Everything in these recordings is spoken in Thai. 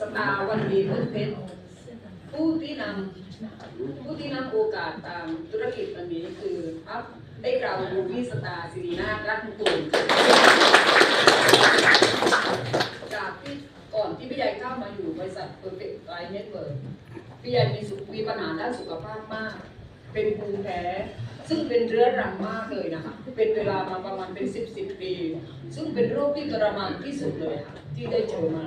สตาวันดีพื่อนเพชรผู้ที่นำผู้ที่นำโอกาสตามธุรกิจอันนี้คืออัพได้กล่าวบูพี่สตาสิรินาถรัตนกุลจากที่ก่อนที่พี่ใหญ่เข้ามาอยู่บริษัทเ e อร์เฟกต์ไลน์เน็ตเวิร์พี่ใหญ่มีสุขมีปัญหาด้านสุขภาพมาก เป็นภูมิแพ้ซึ่งเป็นเรื้อรังมากเลยนะคะ เป็นเวลามาประมาณเป็นสิบสิบปี ซึ่งเป็นโรคที่ทรมานที่สุดเลยค่ะ ที่ได้เจอมา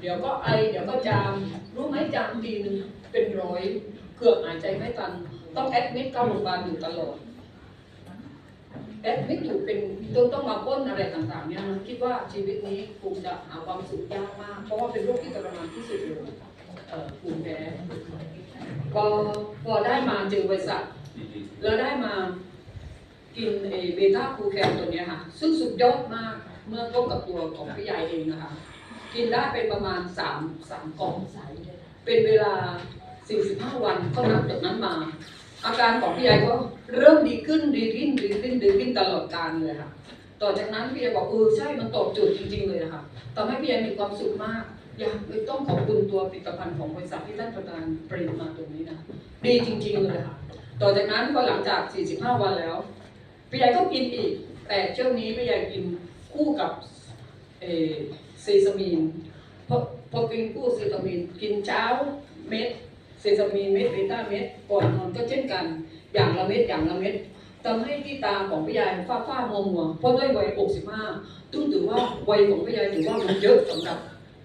เดี๋ยวก็ไอเดี๋ยวก็จามรู้ไหมจามทีนึงเป็นร้อยเกือบหายใจไม่ทัน ต้องแอดมิดเข้าโรงพยาบาลอยู่ตลอดแอดมิดอยู่เป็นต้องต้องมาพ้นอะไรต่างๆเนี่ยนะคิดว่าชีวิตนี้คงจะหาความสุขยากมาก เพราะว่าเป็นโรคที่ทรมานที่สุดเลยเอ่อภูมิแพ้พอพอได้มาเจอบริษัทแล้วได้มากินเอเบต้าคูแคนตัวเนี้ยค่ะ ซึ่งสุดยอดมากเมื่อเทียบกับตัวของพี่ใหญ่เองนะคะ กินได้เป็นประมาณสามสามกล่องเป็นเวลา45วันก็นับจากนั้นมา อาการของพี่ใหญ่ก็เริ่มดีขึ้นดีขึ้นดีขึ้นดีขึ้นตลอดการเลยค่ะ ต่อจากนั้นพี่ใหญ่บอกเออใช่มันตอบโจทย์จริง ๆ เลยนะคะทำให้พี่ใหญ่มีความสุขมากอยากเลยต้องขอบคุณตัวผลิตภัณฑ์ของบริษัทที่ท่านประธานผลิตมาตรงนี้นะดีจริง ๆ เลยค่ะ ต่อจากนั้นพอหลังจาก 45 วันแล้วพี่ใหญ่ก็กินอีก แต่ช่วงนี้พี่ใหญ่กินคู่กับ เอเซซามีนพอพอกินคู่เซซามีนกินเช้าเม็ดเซซามีนเม็ดเบต้าเม็ดก่อนนอนก็เช่นกัน อย่างละเม็ดอย่างละเม็ดทำให้ที่ตาของพี่ใหญ่ฟ้าฟ้ามัวมัวเพราะด้วยวัย 65 ตุ้มถือว่าวัยของพี่ใหญ่ถือว่ามันเยอะสำหรับ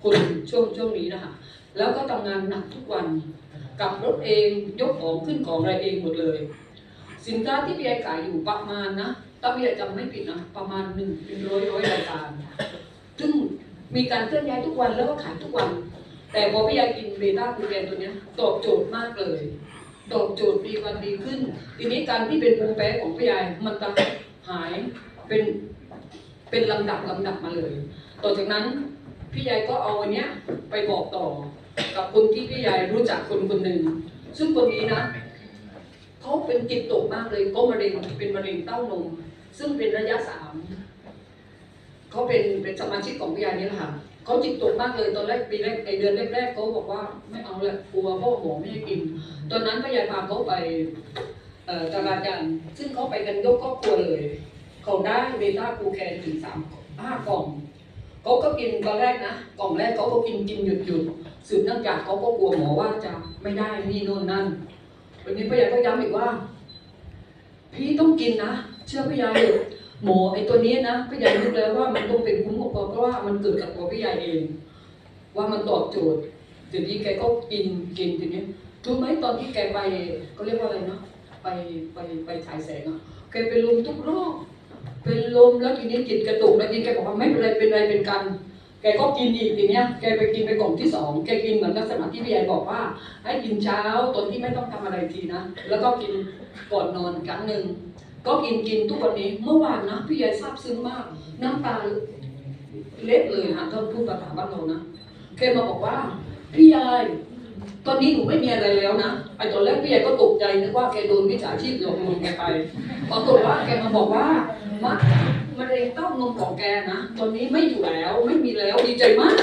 คนช่วงช่วงนี้นะคะแล้วก็ทำงานหนักทุกวันกลับรถเองยกของขึ้นของอะไรเองหมดเลย สินค้าที่พี่ไอขายอยู่ประมาณนะถ้าพี่ไอจำไม่ผิดนะประมาณหนึ่งเป็นร้อยร้อยรายการ มีการเคลื่อนย้ายทุกวันแล้วก็ขายทุกวัน แต่พอพี่ไอกินเบต้าคูแกนตัวนี้ตอบโจทย์มากเลยตอบโจทย์ดีวันดีขึ้น ทีนี้การที่เป็นภูมิแพ้ของพี่ไอมันจะหายเป็นเป็นลำดับลำดับมาเลย ต่อจากนั้นพี่ยายก็เอาอันเนี้ยไปบอกต่อกับคนที่พี่ยายรู้จักคนคนหนึ่งซึ่งคนนี้นะเขาเป็นจิตตกมากเลยก็มะเร็งเป็นมะเร็งเต้านมซึ่งเป็นระยะสาม เขาเป็นเป็นสมาชิกของพี่ยายนี่แหละค่ะเขาจิตตกมากเลยตอนแรกปีแรกในเดือนแรกๆเขาบอกว่าไม่เอาละกลัวพ่อหมอไม่ให้กิน ตอนนั้นพี่ยาพาเขาไปตลาดยันซึ่งเขาไปกันยกครอบครัวเลย เขาได้เบต้าคูแคนถึงสามห้ากล่องเขาก็กินตอนแรกนะกล่องแรกเขาก็กินกินหยุดหยุดสืบเนื่องจากเขาก็กลัวหมอว่าจะไม่ได้นี่โน่นนั่นวันนี้พี่ยาก็ย้ำอีกว่า พี่ต้องกินนะเชื่อพี่ยายเถอะ หมอไอ้ตัวนี้นะพี่ยายรู้แล้วว่ามันต้องเป็นคุ้มกับเพราะว่ามันเกิดกับตัวพี่ยายเอง ว่ามันตอบโจทย์ทีนี้แกก็กินกินทีนี้รู้ไหมตอนที่แกไปเขาเรียกว่าอะไรนะไปไปไปฉายแสงอะแกเป็นลมทุกรอบเป็นลมแล้วทีนี้จิตกระตุกแล้วทีแกบอกว่าไม่เป็นไรเป็นไรเป็นกัน แกก็กินอีกทีเนี้ยแกไปกินไปกล่องที่สองแกกินเหมือนลักษณะที่พี่ยายบอกว่า ให้กินเช้าตอนที่ไม่ต้องทำอะไรทีนะแล้วก็กินก่อนนอนครั้งหนึ่ง ก็กินกินทุกวันนี้เมื่อวานนะพี่ยายซาบซึ้งมาก น้ำตาเล็ดเลยฮะท่านพูดภาษาบ้านเรานะแกมาบอกว่า พี่ยายตอนนี้หนูไม่มีอะไรแล้วนะไอ้ตอนแรกพี่ใหญ่ก็ตกใจนึกว่าแกโดนมิจฉาชีพหลอกลวงแกไปปรากฏว่าแกมาบอกว่ามะมะเร็งเต้านมของแกนะ ตอนนี้ไม่อยู่แล้วไม่มีแล้วดีใจมาก